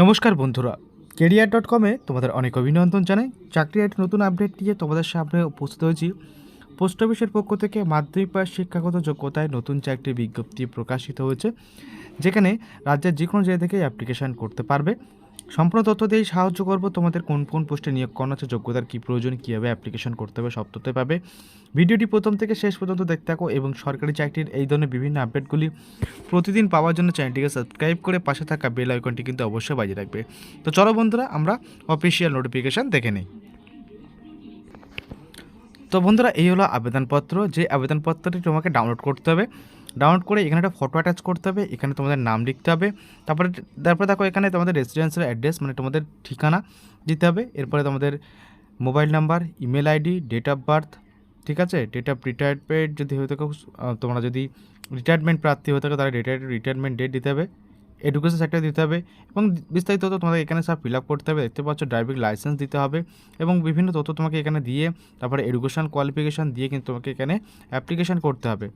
নমস্কার বন্ধুরা। Career dot কমে তোমাদের অনেক অভিনন্দন জানাই। চাকরির একটি নতুন আপডেট নিয়ে তোমাদের সামনে উপস্থিত হয়েছি। পোস্ট অফিসের পক্ষ থেকে মাধ্যমিক পাশ শিক্ষাগত যোগ্যতায় নতুন চাকরি বিজ্ঞপ্তি প্রকাশিত হয়েছে, যেখানে রাজ্যের যে কোনো জায়গা থেকে অ্যাপ্লিকেশান করতে পারবে। সম্পূর্ণ তথ্য দিয়েই সাহায্য করব। তোমাদের কোন কোন পোস্টে নিয়োগ করানো আছে, যোগ্যতার কী প্রয়োজন, কীভাবে অ্যাপ্লিকেশন করতে হবে, সব তথ্য পাবে। ভিডিওটি প্রথম থেকে শেষ পর্যন্ত দেখতে থাকো এবং সরকারি চাকরির এই ধরনের বিভিন্ন আপডেটগুলি প্রতিদিন পাওয়ার জন্য চ্যানেলটিকে সাবস্ক্রাইব করে পাশে থাকা বেল আইকনটি কিন্তু অবশ্যই বাজিয়ে রাখবে। তো চলো বন্ধুরা, আমরা অফিসিয়াল নোটিফিকেশান দেখে নিই। তো বন্ধুরা, এই হলো আবেদনপত্র। যে আবেদনপত্রটি তোমাকে ডাউনলোড করতে হবে ডাউনলোড করে এখানে একটা ফটো অ্যাটাচ করতে হবে, এখানে তোমাদের নাম লিখতে হবে, তারপরে তারপরে দেখো এখানে তোমাদের রেসিডেন্সিয়াল অ্যাড্রেস মানে তোমাদের ঠিকানা দিতে হবে, এরপরে তোমাদের mobile number email ID date of birth ঠিক আছে? ডেট অফ রিটায়ারমেন্ট যদি হয়ে থাকো তোমরা যদি রিটায়ারমেন্ট প্রার্থী হয়ে থাকো, তাহলে রিটায়ার রিটায়ারমেন্ট ডেট দিতে হবে। এডুকেশন সেক্টর দিতে হবে এবং বিস্তারিত তথ্য তোমাদের এখানে সব ফিল আপ করতে হবে। দেখতে পাচ্ছ ড্রাইভিং লাইসেন্স দিতে হবে এবং বিভিন্ন তথ্য তোমাকে এখানে দিয়ে তারপরে এডুকেশন কোয়ালিফিকেশান দিয়ে কিন্তু তোমাকে এখানে অ্যাপ্লিকেশান করতে হবে।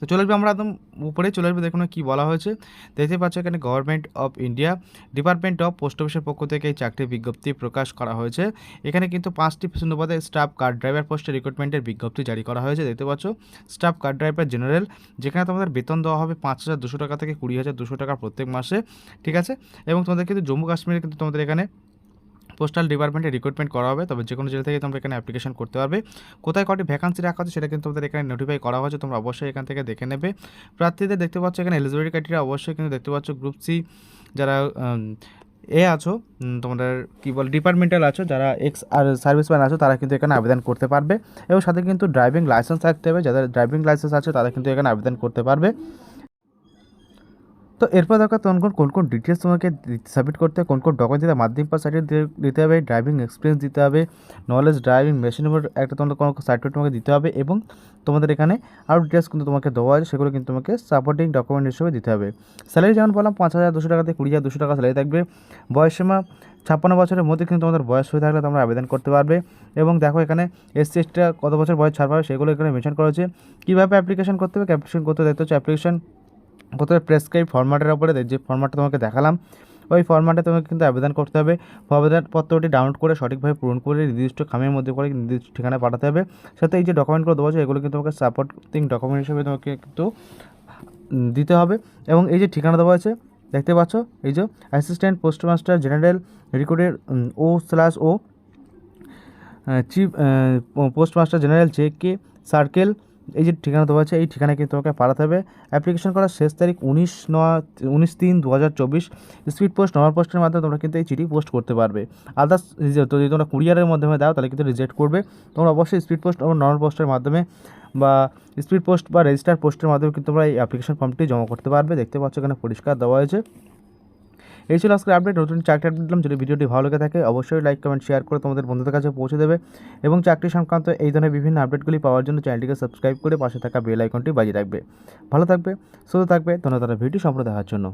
তো চলে আসবে আমরা একদম উপরে, চলে আসবে দেখুন কী বলা হয়েছে। দেখতে পাচ্ছ এখানে government of India department of post অফিসের পক্ষ থেকে এই চাকরির বিজ্ঞপ্তি প্রকাশ করা হয়েছে। এখানে কিন্তু পাঁচটি শূন্যপদে স্টাফ কার ড্রাইভার পোস্টে রিক্রুটমেন্টের বিজ্ঞপ্তি জারি করা হয়েছে। দেখতে পাচ্ছ স্টাফ কার ড্রাইভার জেনারেল যেখানে তোমাদের বেতন দেওয়া হবে পাঁচ হাজার দুশো টাকা থেকে কুড়ি হাজার দুশো টাকা প্রত্যেক মাসে, ঠিক আছে? এবং তোমাদের কিন্তু জম্মু কাশ্মীরে কিন্তু তোমাদের এখানে পোস্টাল ডিপার্টমেন্টে রিক্রুটমেন্ট করা হবে, তবে যে কোনো জেলা থেকে তোমরা এখানে অ্যাপ্লিকেশন করতে পারবে। কোথায় কটি ভ্যাকান্সি রাখা আছে সেটা কিন্তু তোমাদের এখানে নোটিফাই করা হয়েছে, তোমরা অবশ্যই এখান থেকে দেখে নেবে। প্রার্থীদের দেখতে পাচ্ছ এখানে এলিজিবিলিটি ক্রাইটেরিয়া অবশ্যই কিন্তু দেখতে পাচ্ছ গ্রুপ সি যারা এ আছো তোমাদের কী বল ডিপার্টমেন্টাল আছো, যারা এক্স আর সার্ভিসম্যান আছো, তারা কিন্তু এখানে আবেদন করতে পারবে। এবং সাথে কিন্তু ড্রাইভিং লাইসেন্স থাকতে হবে, যাদের ড্রাইভিং লাইসেন্স আছে, তারা কিন্তু এখানে আবেদন করতে পারবে। তো এরপর দেখা কোন কোন কোন কোন ডিটেলস তোমাকে সাবমিট করতে কোন কোন ডকুমেন্ট দিতে মাধ্যমিক পাস সার্টিফিকেট দিতে হবে ড্রাইভিং এক্সপিরিয়েন্স দিতে হবে নলেজ ড্রাইভিং মেশিন একটা তোমাদের কোনো সার্টিফিকেট তোমাকে দিতে হবে এবং তোমাদের এখানে আরও ডিটেলস কিন্তু তোমাকে দেওয়া আছে, সেগুলো কিন্তু তোমাকে সাপোর্টিং ডকুমেন্ট হিসেবে দিতে হবে। স্যালারি যেমন বললাম পাঁচ হাজার দুশো টাকা থেকে কুড়ি হাজার দুশো টাকা স্যালারি থাকবে বয়সীমা ছাপ্পান্ন বছরের মধ্যে কিন্তু তোমাদের বয়স হয়ে থাকলে তোমরা আবেদন করতে পারবে এবং দেখো এখানে এসসি এসটিরা কত বছর বয়স ছাড় পাবে সেগুলো এখানে মেনশন করা হয়েছে। কীভাবে অ্যাপ্লিকেশন করতে হবে অ্যাপ্লিকেশন করতে দেখতে হচ্ছে অ্যাপ্লিকেশন প্রথমে প্রেসক্রাইব ফরম্যাটের ওপরে যে ফরম্যাটটা তোমাকে দেখালাম, ওই ফরম্যাটে তোমাকে কিন্তু আবেদন করতে হবে। আবেদনপত্রটি ডাউনলোড করে সঠিকভাবে পূরণ করে নির্দিষ্ট খামের মধ্যে করে নির্দিষ্ট ঠিকানায় পাঠাতে হবে। সাথে এই যে ডকুমেন্টগুলো দেওয়া আছে, এগুলো কিন্তু তোমাকে সাপোর্টিং ডকুমেন্ট হিসেবে তোমাকে কিন্তু দিতে হবে। এবং এই যে ঠিকানা দেওয়া আছে, দেখতে পাচ্ছ? এই যে assistant postmaster general রিকর্ডের O slash O chief postmaster general J K circle এই যে ঠিকানা দেওয়া আছে, এই ঠিকানায় কিন্তু তোমাকে পাঠাতে হবে। অ্যাপ্লিকেশন করার শেষ তারিখ উনিশ নয়, উনিশ তিন দু হাজার চব্বিশ স্পিড পোস্ট নর্মাল পোস্টের মাধ্যমে তোমরা কিন্তু এই চিঠি পোস্ট করতে পারবে। আদার্স যদি তোমরা কুরিয়ারের মাধ্যমে দাও, তাহলে কিন্তু রিজেক্ট করবে। তোমরা অবশ্যই স্পিড পোস্ট এবং নর্মাল পোস্টের মাধ্যমে বা স্পিড পোস্ট বা রেজিস্টার পোস্টের মাধ্যমে কিন্তু তোমরা এই অ্যাপ্লিকেশন ফর্মটি জমা করতে পারবে। দেখতে পাচ্ছ এখানে পরিষ্কার দেওয়া হয়েছে। এই ছিল আজকের আপডেট নতুন চাকরি আপডেট দিলাম যদি ভিডিওটি ভালো লেগে থাকে, অবশ্যই লাইক কমেন্ট শেয়ার করে তোমাদের বন্ধুদের কাছে পৌঁছে দেবে। এবং চাকরি সংক্রান্ত এই ধরনের বিভিন্ন আপডেটগুলি পাওয়ার জন্য চ্যানেলটিকে সাবস্ক্রাইব করে পাশে থাকা বেল আইকনটি বাজিয়ে রাখবে। ভালো থাকবে, সুস্থ থাকবে। ধন্যবাদ। ভিডিও সম্পূর্ণ দেখার জন্য।